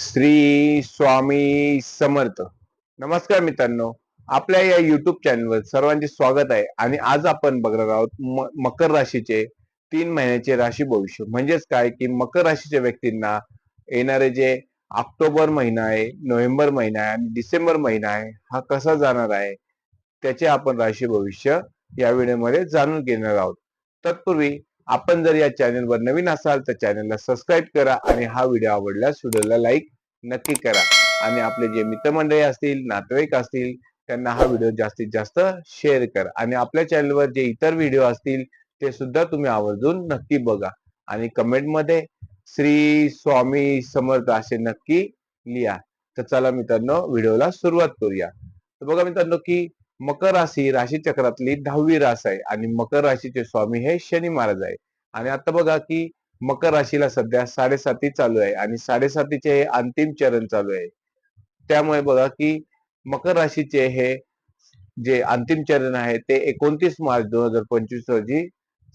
श्री स्वामी समर्थ. नमस्कार मित्रांनो आपल्या या युट्यूब चॅनलवर सर्वांचे स्वागत आहे आणि आज आपण बघणार आहोत मकर राशीचे तीन महिन्याचे राशी भविष्य. म्हणजेच काय की मकर राशीच्या व्यक्तींना येणारे जे ऑक्टोबर महिना आहे नोव्हेंबर महिना आहे आणि डिसेंबर महिना आहे हा कसा जाणार आहे त्याचे आपण राशी भविष्य या व्हिडिओमध्ये जाणून घेणार आहोत. तत्पूर्वी आपण जर या चॅनलवर नवीन असाल तर चॅनलला सबस्क्राईब करा आणि हा व्हिडिओ आवडल्यास व्हिडिओला लाईक नक्की करा. आणि आपले जे मित्रमंडळी असतील नातेवाईक असतील त्यांना हा व्हिडिओ जास्तीत जास्त शेअर करा. आणि आपल्या चॅनलवर जे इतर व्हिडिओ असतील ते सुद्धा तुम्ही आवर्जून नक्की बघा. आणि कमेंटमध्ये श्री स्वामी समर्थ असे नक्की लिहा. तर चला मित्रांनो व्हिडिओला सुरुवात करूया. तर बघा मित्रांनो की मकर राशी राशी चक्रातली दहावी रास आहे. आणि मकर राशीचे स्वामी हे शनी महाराज आहे. आणि आता बघा की मकर राशीला सध्या साडेसाती चालू आहे आणि साडेसातीचे हे अंतिम चरण चालू आहे. त्यामुळे बघा की मकर राशीचे हे जे अंतिम चरण आहे ते एकोणतीस मार्च दोन हजार पंचवीस रोजी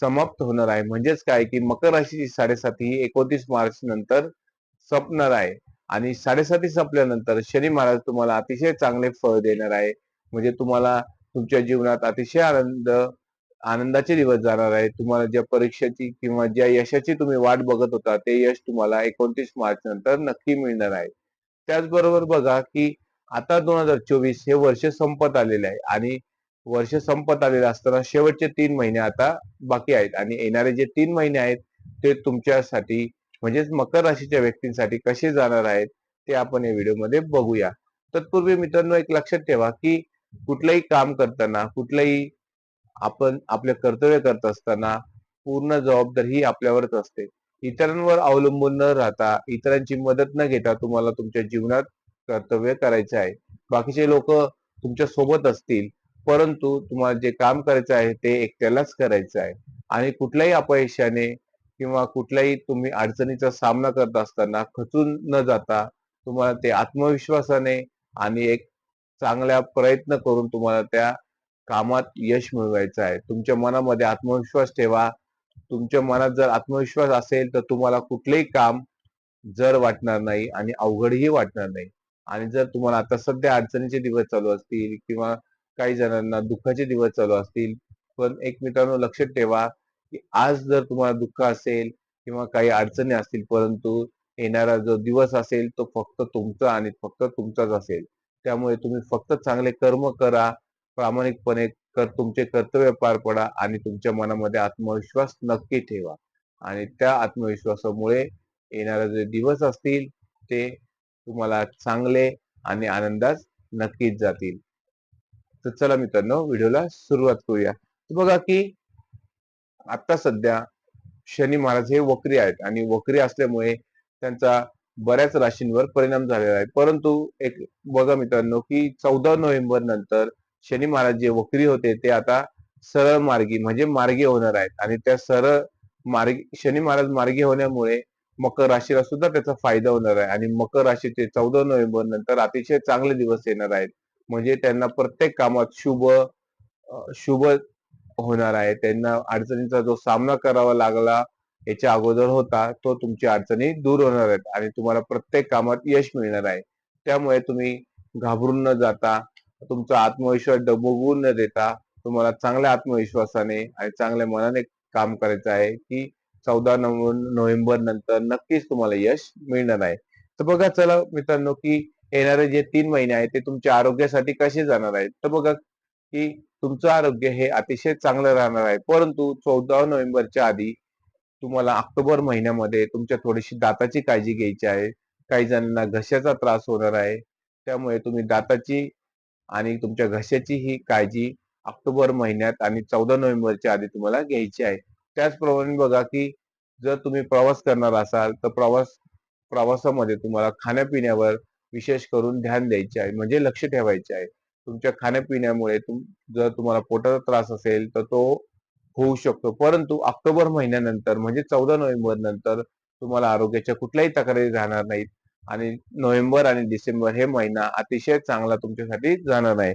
समाप्त होणार आहे. म्हणजेच काय की मकर राशीची साडेसाती ही एकोणतीस मार्च नंतर संपणार आहे. आणि साडेसाती संपल्यानंतर शनी महाराज तुम्हाला अतिशय चांगले फळ देणार आहे. म्हणजे तुम्हाला तुमच्या जीवनात अतिशय आनंद आनंदाचे दिवस जाणार आहे तुम्हाला ज्या परीक्षेची किंवा ज्या यशाची तुम्ही वाट बघत होता ते यश तुम्हाला एकोणतीस मार्च नंतर नक्की मिळणार आहे. त्याचबरोबर बघा की आता दोन हजार चोवीस हे वर्ष संपत आलेले आहे आणि वर्ष संपत आलेलं असताना शेवटचे तीन महिने आता बाकी आहेत आणि येणारे जे तीन महिने आहेत ते तुमच्यासाठी म्हणजेच मकर राशीच्या व्यक्तींसाठी कसे जाणार आहेत ते आपण या व्हिडिओमध्ये बघूया. तत्पूर्वी मित्रांनो एक लक्षात ठेवा की कुठलंही काम करताना कुठलंही आपण आपले कर्तव्य करत असताना पूर्ण जबाबदारी ही आपल्यावरच असते. इतरांवर अवलंबून न राहता इतरांची मदत न घेता तुम्हाला तुमच्या जीवनात कर्तव्य करायचे आहे. बाकीचे लोक तुमच्यासोबत असतील परंतु तुम्हाला जे काम करायचं आहे ते एकट्यालाच करायचं आहे. आणि कुठल्याही अपयशाने किंवा कुठल्याही तुम्ही अडचणीचा सामना करत असताना खचून न जाता तुम्हाला ते आत्मविश्वासाने आणि एक चांगल्या प्रयत्न करून तुम्हाला त्या कामात यश मिळवायचं आहे. तुमच्या मनामध्ये आत्मविश्वास ठेवा. तुमच्या मनात जर आत्मविश्वास असेल तर तुम्हाला कुठलेही काम जर वाटणार नाही आणि अवघडही वाटणार नाही. आणि जर तुम्हाला आता सध्या अडचणीचे दिवस चालू असतील किंवा काही जणांना दुःखाचे दिवस चालू असतील पण एक मित्रांनो लक्षात ठेवा की आज जर तुम्हाला दुःख असेल किंवा काही अडचणी असतील परंतु येणारा जो दिवस असेल तो फक्त तुमचा आणि फक्त तुमचाच असेल. त्यामुळे तुम्ही फक्त चांगले कर्म करा प्रामाणिकपणे कर तुमचे कर्तव्य पार पडा आणि तुमच्या मनामध्ये आत्मविश्वास नक्की ठेवा. आणि त्या आत्मविश्वासामुळे येणारे जे दिवस असतील ते तुम्हाला चांगले आणि आनंदात नक्कीच जातील. तर चला मित्रांनो व्हिडिओला सुरुवात करूया. बघा की आता सध्या शनी महाराज हे वक्री आहेत आणि वक्री असल्यामुळे त्यांचा बऱ्याच राशींवर परिणाम झालेला आहे. परंतु एक बघा मित्रांनो की चौदा नोव्हेंबर नंतर शनी महाराज जे वक्री होते ते आता सरळ मार्गी म्हणजे मार्गी होणार आहेत. आणि त्या सरळ मार्गी शनी महाराज मार्गी होण्यामुळे मकर राशीला सुद्धा त्याचा फायदा होणार आहे. आणि मकर राशीचे चौदा नोव्हेंबर नंतर अतिशय चांगले दिवस येणार आहेत. म्हणजे त्यांना प्रत्येक कामात शुभ शुभ होणार आहे. त्यांना अडचणीचा जो सामना करावा लागला याच्या अगोदर होता तो तुमची अडचणी दूर होणार आहेत. आणि तुम्हाला प्रत्येक कामात यश मिळणार आहे. त्यामुळे तुम्ही घाबरून न जाता तुमचा आत्मविश्वास डबवून न देता तुम्हाला चांगल्या आत्मविश्वासाने आणि चांगल्या मनाने काम करायचं आहे की चौदा नोव्हेंबर नंतर नक्कीच तुम्हाला यश मिळणार आहे. तर बघा चला मित्रांनो की येणारे जे तीन महिने आहेत ते तुमच्या आरोग्यासाठी कसे जाणार आहेत? तर बघा की तुमचं आरोग्य हे अतिशय चांगलं राहणार आहे. परंतु चौदा नोव्हेंबरच्या आधी तुम्हाला ऑक्टोबर महिन्यामध्ये तुमच्या थोडीशी दाताची काळजी घ्यायची आहे. काही जणांना घशाचा त्रास होणार आहे. त्यामुळे तुम्ही दाताची आणि तुमच्या घशाची ही काळजी ऑक्टोबर महिन्यात आणि चौदा नोव्हेंबरच्या आधी तुम्हाला घ्यायची आहे. त्याचप्रमाणे बघा की जर तुम्ही प्रवास करणार असाल तर प्रवास प्रवासामध्ये तुम्हाला खाण्यापिण्यावर विशेष करून ध्यान द्यायचे आहे. म्हणजे लक्ष ठेवायचे आहे. तुमच्या खाण्यापिण्यामुळे तुम जर तुम्हाला पोटाचा त्रास असेल तर तो होऊ शकतो. परंतु ऑक्टोबर महिन्यानंतर म्हणजे चौदा नोव्हेंबर नंतर तुम्हाला आरोग्याच्या कुठल्याही तक्रारी राहणार नाहीत. आणि नोव्हेंबर आणि डिसेंबर हे महिना अतिशय चांगला तुमच्यासाठी जाणार आहे.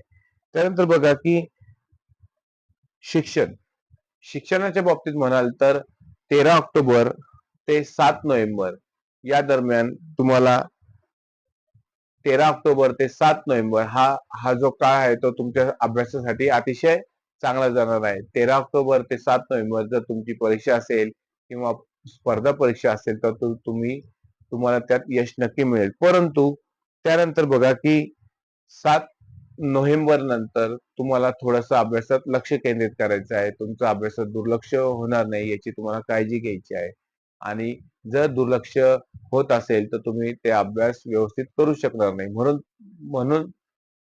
त्यानंतर बघा की शिक्षण. शिक्षणाच्या बाबतीत म्हणाल तर तेरा ऑक्टोबर ते सात नोव्हेंबर या दरम्यान तुम्हाला तेरा ऑक्टोबर ते सात नोव्हेंबर हा हा जो काळ आहे तो तुमच्या अभ्यासासाठी अतिशय चांगला जाणार आहे. तेरा ऑक्टोबर ते सात नोव्हेंबर जर तुमची परीक्षा असेल किंवा स्पर्धा परीक्षा असेल तर तुम्ही तुम्हाला त्यात यश नक्की मिळेल. परंतु त्यानंतर बघा की सात नोव्हेंबर नंतर तुम्हाला थोडंसं अभ्यासात लक्ष केंद्रित करायचं आहे. तुमचं अभ्यासात दुर्लक्ष होणार नाही याची तुम्हाला काळजी घ्यायची आहे. आणि जर दुर्लक्ष होत असेल तर तुम्ही ते अभ्यास व्यवस्थित करू शकणार नाही. म्हणून म्हणून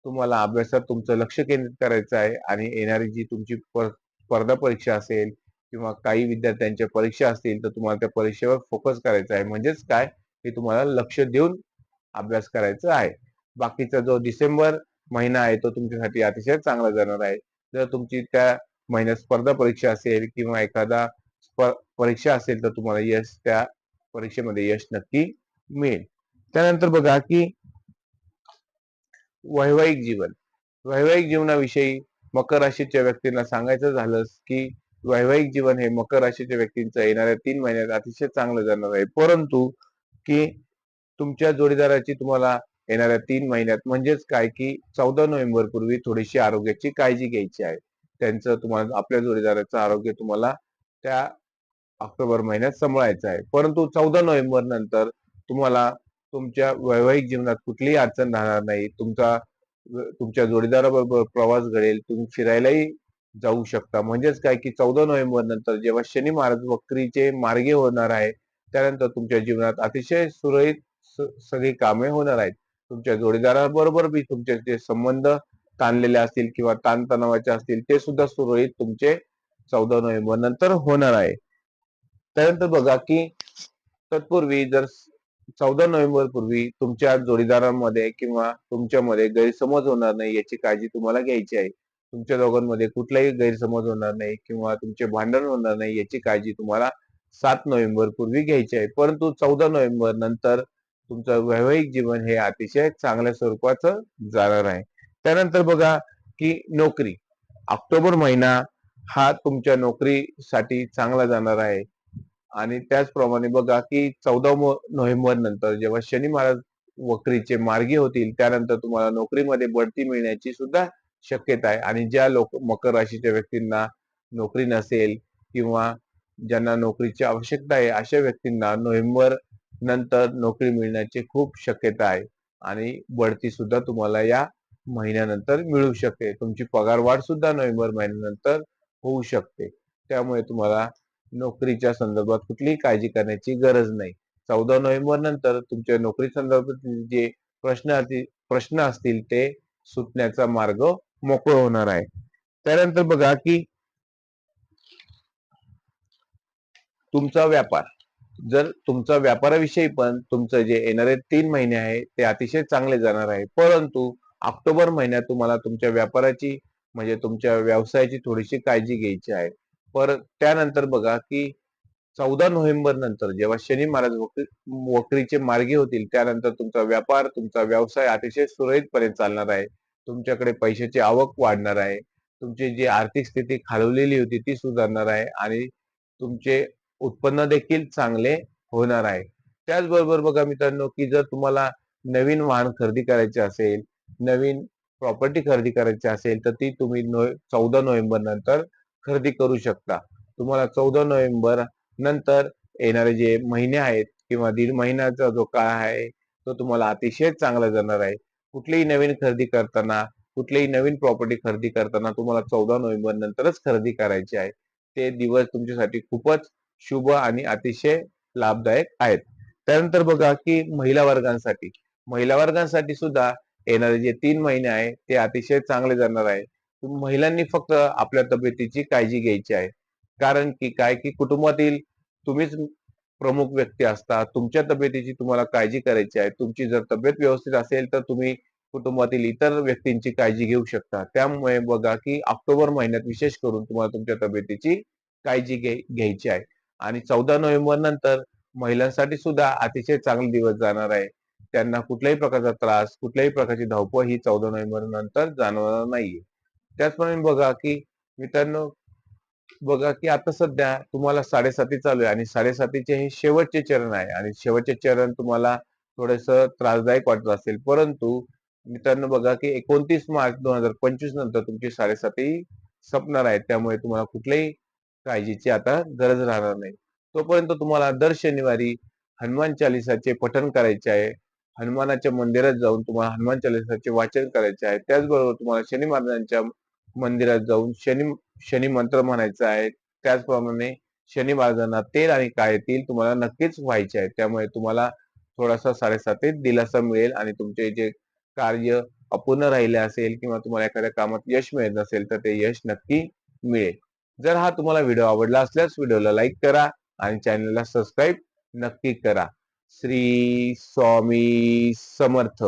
तुम्हाला अभ्यासात तुमचं लक्ष केंद्रित करायचं आहे आणि येणारी जी तुमची स्पर्धा परीक्षा असेल किंवा काही विद्यार्थ्यांच्या परीक्षा असतील तर तुम्हाला त्या परीक्षेवर फोकस करायचा आहे. म्हणजेच काय? हे तुम्हाला लक्ष देऊन अभ्यास करायचा आहे. बाकीचा जो डिसेंबर महिना आहे तो तुमच्यासाठी अतिशय चांगला जाणार आहे. जर तुमची त्या महिन्यात स्पर्धा परीक्षा असेल किंवा एखादा परीक्षा असेल तर तुम्हाला यश त्या परीक्षेमध्ये यश नक्की मिळेल. त्यानंतर बघा की वैवाहिक जीवन. वैवाहिक जीवनाविषयी मकर राशीच्या व्यक्तींना सांगायचं झालं की वैवाहिक जीवन हे मकर राशीच्या व्यक्तींचं येणाऱ्या तीन महिन्यात अतिशय चांगलं जाणार आहे. परंतु की तुमच्या जोडीदाराची तुम्हाला येणाऱ्या तीन महिन्यात म्हणजेच काय की चौदा नोव्हेंबर पूर्वी थोडीशी आरोग्याची काळजी घ्यायची आहे. त्यांचं तुम्हाला आपल्या जोडीदाराचं आरोग्य तुम्हाला त्या ऑक्टोबर महिन्यात सांभाळायचं आहे. परंतु चौदा नोव्हेंबर नंतर तुम्हाला तुमच्या वैवाहिक जीवनात कुठलीही अडचण राहणार नाही. तुमचा तुमच्या जोडीदाराबरोबर प्रवास घडेल. तुम्ही फिरायलाही जाऊ शकता. म्हणजेच काय की चौदा नोव्हेंबर नंतर जेव्हा शनी महाराज वक्रीचे मार्गे होणार आहे त्यानंतर तुमच्या जीवनात अतिशय सुरळीत सगळी कामे होणार आहेत. तुमच्या जोडीदाराबरोबर बी तुमचे जे संबंध ताणलेले असतील किंवा ताणतणावाचे असतील ते सुद्धा सुरळीत तुमचे चौदा नोव्हेंबर नंतर होणार आहे. त्यानंतर बघा की तत्पूर्वी जर चौदा नोव्हेंबर पूर्वी तुमच्या जोडीदारांमध्ये किंवा तुमच्यामध्ये गैरसमज होणार नाही याची काळजी तुम्हाला घ्यायची आहे. तुमच्या दोघांमध्ये कुठलाही गैरसमज होणार नाही किंवा तुमचे भांडण होणार नाही याची काळजी तुम्हाला सात नोव्हेंबर पूर्वी घ्यायची आहे परंतु चौदा नोव्हेंबर नंतर तुमचं वैवाहिक जीवन हे अतिशय चांगल्या स्वरूपाचं जाणार आहे. त्यानंतर बघा की नोकरी. ऑक्टोबर महिना हा तुमच्या नोकरीसाठी चांगला जाणार आहे. आणि त्याचप्रमाणे बघा की चौदा नोव्हेंबर नंतर जेव्हा शनी महाराज वक्रीचे मार्गी होतील त्यानंतर तुम्हाला नोकरीमध्ये बढती मिळण्याची सुद्धा शक्यता आहे. आणि ज्या लोक मकर राशीच्या व्यक्तींना नोकरी नसेल किंवा ज्यांना नोकरीची आवश्यकता आहे अशा व्यक्तींना नोव्हेंबर नंतर नोकरी मिळण्याची खूप शक्यता आहे. आणि बढती सुद्धा तुम्हाला या महिन्यानंतर मिळू शकते. तुमची पगार वाढ सुद्धा नोव्हेंबर महिन्यानंतर होऊ शकते. त्यामुळे तुम्हाला नोकरीच्या संदर्भात कुठलीही काळजी करण्याची गरज नाही. चौदा नोव्हेंबर नंतर तुमच्या नोकरी संदर्भातील जे प्रश्न प्रश्न असतील ते सुटण्याचा मार्ग मोकळ होणार आहे. त्यानंतर बघा की तुमचा व्यापार. जर तुमचा व्यापाराविषयी पण तुमचं जे येणारे तीन महिने आहे ते अतिशय चांगले जाणार आहे. परंतु ऑक्टोबर महिन्यात तुम्हाला तुमच्या व्यापाराची म्हणजे तुमच्या व्यवसायाची थोडीशी काळजी घ्यायची आहे. पर त्यानंतर बघा की चौदा नोव्हेंबर नंतर जेव्हा शनी महाराज वक्री वक्रीचे मार्गे होतील त्यानंतर तुमचा व्यापार तुमचा व्यवसाय अतिशय सुरळीतपणे चालणार आहे. तुमच्याकडे पैशाची आवक वाढणार आहे. तुमची जी आर्थिक स्थिती खालवलेली होती ती सुधारणार आहे. आणि तुमचे उत्पन्न देखील चांगले होणार आहे. त्याचबरोबर बघा मित्रांनो की जर तुम्हाला नवीन वाहन खरेदी करायचे असेल नवीन प्रॉपर्टी खरेदी करायची असेल तर ती तुम्ही नो चौदा नोव्हेंबर नंतर खरेदी करू शकता. तुम्हाला चौदा नोव्हेंबर नंतर येणारे जे महिने आहेत किंवा दीड महिन्याचा जो काळ आहे तो तुम्हाला अतिशय चांगला जाणार आहे. कुठलीही नवीन खरेदी करताना कुठलीही नवीन प्रॉपर्टी खरेदी करताना तुम्हाला चौदा नोव्हेंबर नंतरच खरेदी करायची आहे. ते दिवस तुमच्यासाठी खूपच शुभ आणि अतिशय लाभदायक आहेत. त्यानंतर बघा की महिला वर्गांसाठी. महिला वर्गांसाठी सुद्धा येणारे जे तीन महिने आहे ते अतिशय चांगले जाणार आहे. महिलांनी फक्त आपल्या तब्येतीची काळजी घ्यायची आहे. कारण की काय? की कुटुंबातील तुम्हीच प्रमुख व्यक्ती असता तुमच्या तब्येतीची तुम्हाला काळजी करायची आहे. तुमची जर तब्येत व्यवस्थित असेल तर तुम्ही कुटुंबातील इतर व्यक्तींची काळजी घेऊ शकता. त्यामुळे बघा की ऑक्टोबर महिन्यात विशेष करून तुम्हाला तुमच्या तब्येतीची काळजी घ्यायची आहे. आणि चौदा नोव्हेंबर नंतर महिलांसाठी सुद्धा अतिशय चांगले दिवस जाणार आहे. त्यांना कुठल्याही प्रकारचा त्रास कुठल्याही प्रकारची धावपळ ही चौदा नोव्हेंबर नंतर जाणवणार नाहीये. त्याचप्रमाणे बघा की मित्रांनो बघा की आता सध्या तुम्हाला साडेसाती चालू आहे आणि साडेसातीचे हे शेवटचे चरण आहे आणि शेवटचे चरण तुम्हाला थोडस त्रासदायक वाटत असेल. परंतु मित्रांनो बघा की एकोणतीस मार्च दोन हजार पंचवीस नंतर तुमची साडेसाती संपणार आहे. त्यामुळे तुम्हाला कुठल्याही काळजीची आता गरज राहणार नाही. तोपर्यंत तुम्हाला दर शनिवारी हनुमान चालिसाचे पठण करायचे आहे. हनुमानाच्या मंदिरात जाऊन तुम्हाला हनुमान चालिसाचे वाचन करायचे आहे. त्याचबरोबर तुम्हाला शनी महाराजांच्या मंदिरात जाऊन शनी शनी मंत्र म्हणायचा आहे. त्याचप्रमाणे शनी महाराजांना तेल आणि काय तेल तुम्हाला नक्कीच व्हायचे आहे. त्यामुळे तुम्हाला थोडासा साडेसातीत दिलासा मिळेल आणि तुमचे जे कार्य अपूर्ण राहिले असेल किंवा तुम्हाला एखाद्या कामात यश मिळत नसेल तर ते यश नक्की मिळेल. जर हा तुम्हाला व्हिडिओ आवडला असल्यास व्हिडिओला लाईक करा आणि चॅनलला सबस्क्राईब नक्की करा. श्री स्वामी समर्थ.